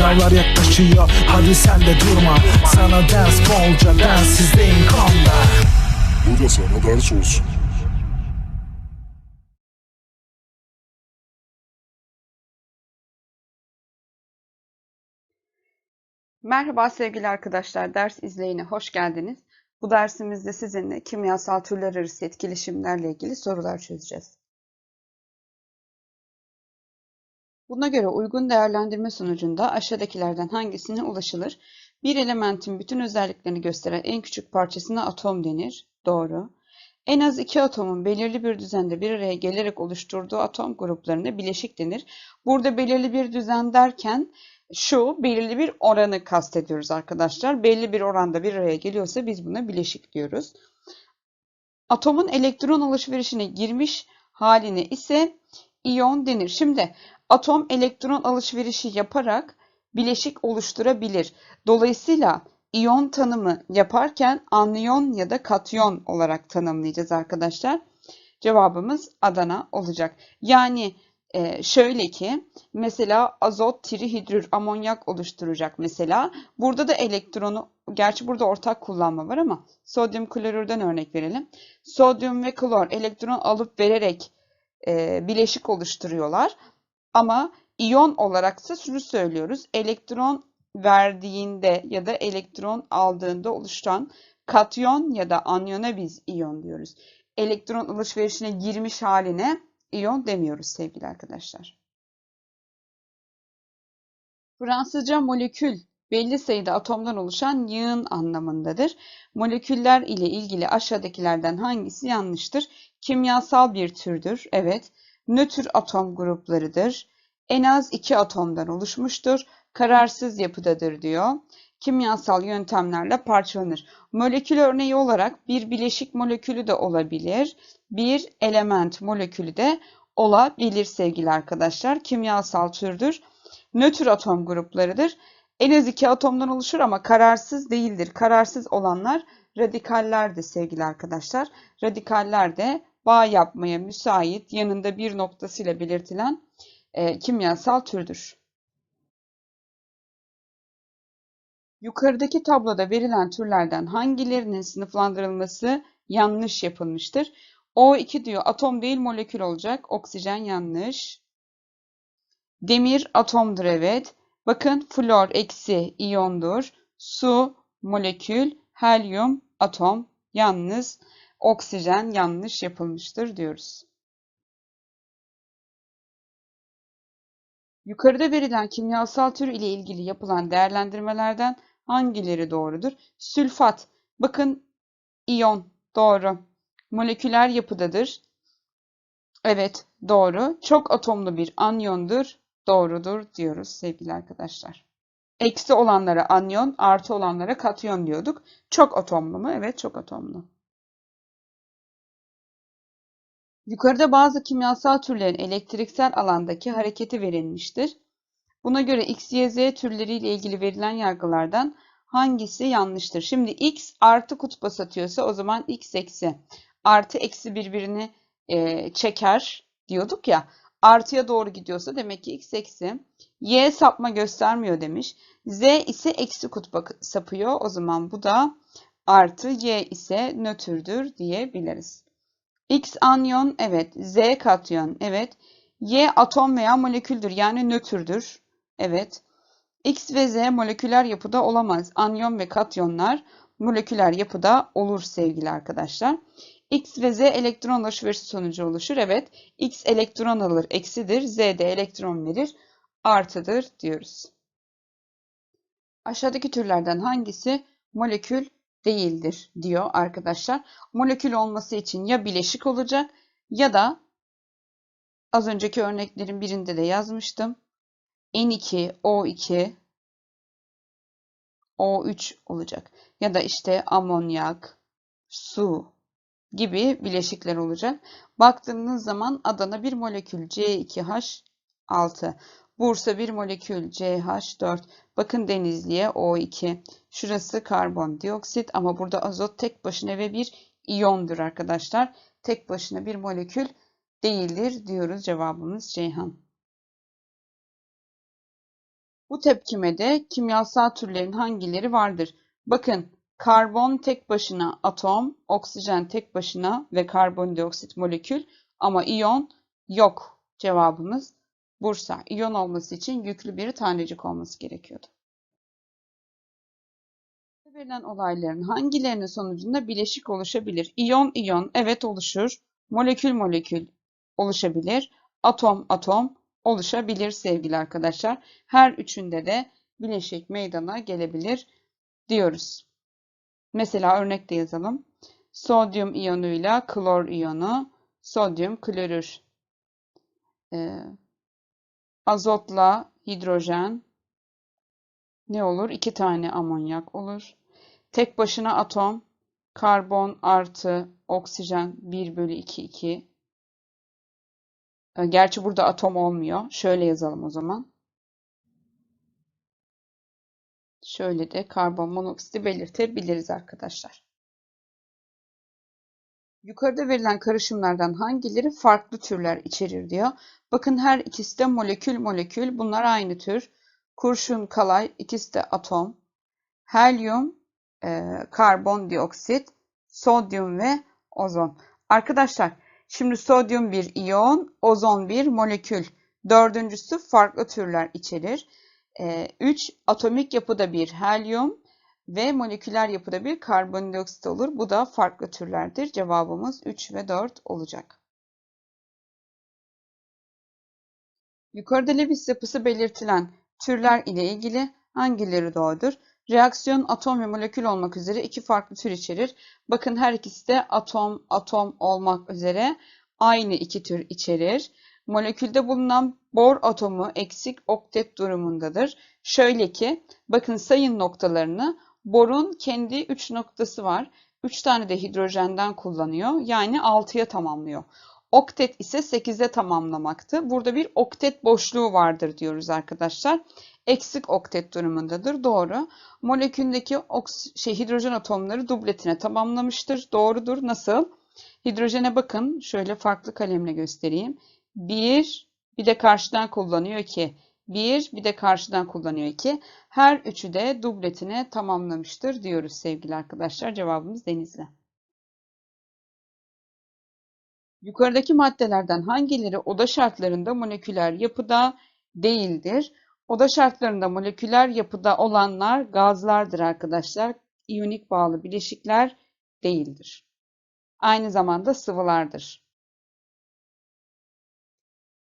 Sınavlar yaklaşıyor hadi sen de durma Sana ders bolca densizliğin konda Bu da sana ders olsun. Merhaba sevgili arkadaşlar, ders izleyine hoş geldiniz. Bu dersimizde sizinle kimyasal türler arası etkileşimlerle ilgili sorular çözeceğiz. Buna göre uygun değerlendirme sonucunda aşağıdakilerden hangisine ulaşılır? Bir elementin bütün özelliklerini gösteren en küçük parçasına atom denir. Doğru. En az iki atomun belirli bir düzende bir araya gelerek oluşturduğu atom gruplarına bileşik denir. Burada belirli bir düzen derken şu belirli bir oranı kastediyoruz arkadaşlar. Belli bir oranda bir araya geliyorsa biz buna bileşik diyoruz. Atomun elektron alışverişine girmiş haline ise iyon denir. Şimdi atom elektron alışverişi yaparak bileşik oluşturabilir. Dolayısıyla iyon tanımı yaparken anyon ya da katyon olarak tanımlayacağız arkadaşlar. Cevabımız Adana olacak. Yani e, şöyle ki mesela azot trihidrür amonyak oluşturacak mesela. Burada da elektronu gerçi burada ortak kullanma var ama sodyum klorürden örnek verelim. Sodyum ve klor elektron alıp vererek e, bileşik oluşturuyorlar. Ama iyon olaraksa şunu söylüyoruz. Elektron verdiğinde ya da elektron aldığında oluşan katyon ya da anyona biz iyon diyoruz. Elektron alışverişine girmiş haline iyon demiyoruz sevgili arkadaşlar. Fransızca molekül belli sayıda atomdan oluşan yığın anlamındadır. Moleküller ile ilgili aşağıdakilerden hangisi yanlıştır? Kimyasal bir türdür. Evet. Nötr atom gruplarıdır. En az iki atomdan oluşmuştur. Kararsız yapıdadır diyor. Kimyasal yöntemlerle parçalanır. Molekül örneği olarak bir bileşik molekülü de olabilir. Bir element molekülü de olabilir sevgili arkadaşlar. Kimyasal türdür. Nötr atom gruplarıdır. En az iki atomdan oluşur ama kararsız değildir. Kararsız olanlar radikallerdir sevgili arkadaşlar. Radikaller de bağ yapmaya müsait yanında bir noktasıyla belirtilen e, kimyasal türdür. Yukarıdaki tabloda verilen türlerden hangilerinin sınıflandırılması yanlış yapılmıştır? O2 diyor atom değil molekül olacak. Oksijen yanlış. Demir atomdur evet. Bakın flor eksi iyondur. Su molekül. Helyum atom. Yalnız oksijen yanlış yapılmıştır diyoruz. Yukarıda verilen kimyasal tür ile ilgili yapılan değerlendirmelerden hangileri doğrudur? Sülfat. Bakın iyon. Doğru. Moleküler yapıdadır. Evet, doğru. Çok atomlu bir anyondur. Doğrudur diyoruz sevgili arkadaşlar. Eksi olanlara anyon, artı olanlara katyon diyorduk. Çok atomlu mu? Evet, çok atomlu. Yukarıda bazı kimyasal türlerin elektriksel alandaki hareketi verilmiştir. Buna göre X, Y, Z türleriyle ilgili verilen yargılardan hangisi yanlıştır? Şimdi X artı kutba satıyorsa o zaman X eksi. Artı eksi birbirini e, çeker diyorduk ya. Artıya doğru gidiyorsa demek ki X eksi. Y sapma göstermiyor demiş. Z ise eksi kutba sapıyor. O zaman bu da artı Y ise nötrdür diyebiliriz. X anyon evet. Z katyon evet. Y atom veya moleküldür yani nötrdür. Evet. X ve Z moleküler yapıda olamaz. Anyon ve katyonlar moleküler yapıda olur sevgili arkadaşlar. X ve Z elektron alışverişi sonucu oluşur. Evet. X elektron alır. Eksidir. Z de elektron verir. Artıdır diyoruz. Aşağıdaki türlerden hangisi molekül değildir diyor arkadaşlar. Molekül olması için ya bileşik olacak ya da az önceki örneklerin birinde de yazmıştım. N2, O2, O3 olacak. Ya da işte amonyak, su gibi bileşikler olacak. Baktığınız zaman Adana bir molekül C2H6. Bursa bir molekül CH4. Bakın Denizli'ye O2. Şurası karbondioksit ama burada azot tek başına ve bir iyondur arkadaşlar. Tek başına bir molekül değildir diyoruz. Cevabımız Ceyhan. Bu tepkimede kimyasal türlerin hangileri vardır? Bakın karbon tek başına atom, oksijen tek başına ve karbondioksit molekül ama iyon yok. Cevabımız Bursa. İyon olması için yüklü bir tanecik olması gerekiyordu. Verilen olayların hangilerinin sonucunda bileşik oluşabilir? İyon iyon evet oluşur. Molekül molekül oluşabilir. Atom atom oluşabilir sevgili arkadaşlar. Her üçünde de bileşik meydana gelebilir diyoruz. Mesela örnek yazalım. Sodyum iyonuyla klor iyonu, sodyum klorür. Ee, azotla hidrojen ne olur? İki tane amonyak olur. Tek başına atom karbon artı oksijen 1 bölü 2 2. Ee, Gerçi burada atom olmuyor. Şöyle yazalım o zaman. Şöyle de karbon monoksiti belirtebiliriz arkadaşlar. Yukarıda verilen karışımlardan hangileri farklı türler içerir diyor. Bakın her ikisi de molekül molekül. Bunlar aynı tür. Kurşun, kalay ikisi de atom. Helyum, e, karbondioksit, sodyum ve ozon. Arkadaşlar şimdi sodyum bir iyon, ozon bir molekül. Dördüncüsü farklı türler içerir. 3 atomik yapıda bir helyum ve moleküler yapıda bir karbondioksit olur. Bu da farklı türlerdir. Cevabımız 3 ve 4 olacak. Yukarıda Lewis yapısı belirtilen türler ile ilgili hangileri doğrudur? Reaksiyon atom ve molekül olmak üzere iki farklı tür içerir. Bakın her ikisi de atom atom olmak üzere aynı iki tür içerir. Molekülde bulunan bor atomu eksik oktet durumundadır. Şöyle ki bakın sayın noktalarını borun kendi 3 noktası var. 3 tane de hidrojenden kullanıyor. Yani 6'ya tamamlıyor. Oktet ise 8'e tamamlamaktı. Burada bir oktet boşluğu vardır diyoruz arkadaşlar. Eksik oktet durumundadır. Doğru. Moleküldeki şey, hidrojen atomları dubletine tamamlamıştır. Doğrudur. Nasıl? Hidrojene bakın. Şöyle farklı kalemle göstereyim. 1 bir de karşıdan kullanıyor ki 1 bir de karşıdan kullanıyor ki her üçü de dubletine tamamlamıştır diyoruz sevgili arkadaşlar. Cevabımız Denizli. Yukarıdaki maddelerden hangileri oda şartlarında moleküler yapıda değildir? Oda şartlarında moleküler yapıda olanlar gazlardır arkadaşlar. İyonik bağlı bileşikler değildir. Aynı zamanda sıvılardır.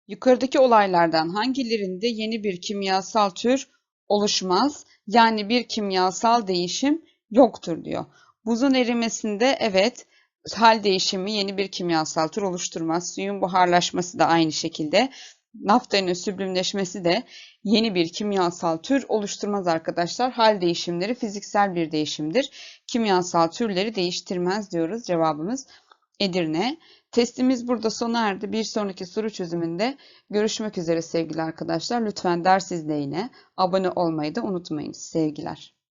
Yukarıdaki olaylardan hangilerinde yeni bir kimyasal tür oluşmaz? Yani bir kimyasal değişim yoktur diyor. Buzun erimesinde evet hal değişimi yeni bir kimyasal tür oluşturmaz. Suyun buharlaşması da aynı şekilde. Naftalinin süblimleşmesi de yeni bir kimyasal tür oluşturmaz arkadaşlar. Hal değişimleri fiziksel bir değişimdir. Kimyasal türleri değiştirmez diyoruz. Cevabımız Edirne. Testimiz burada sona erdi. Bir sonraki soru çözümünde görüşmek üzere sevgili arkadaşlar. Lütfen ders izleyine abone olmayı da unutmayınız. Sevgiler.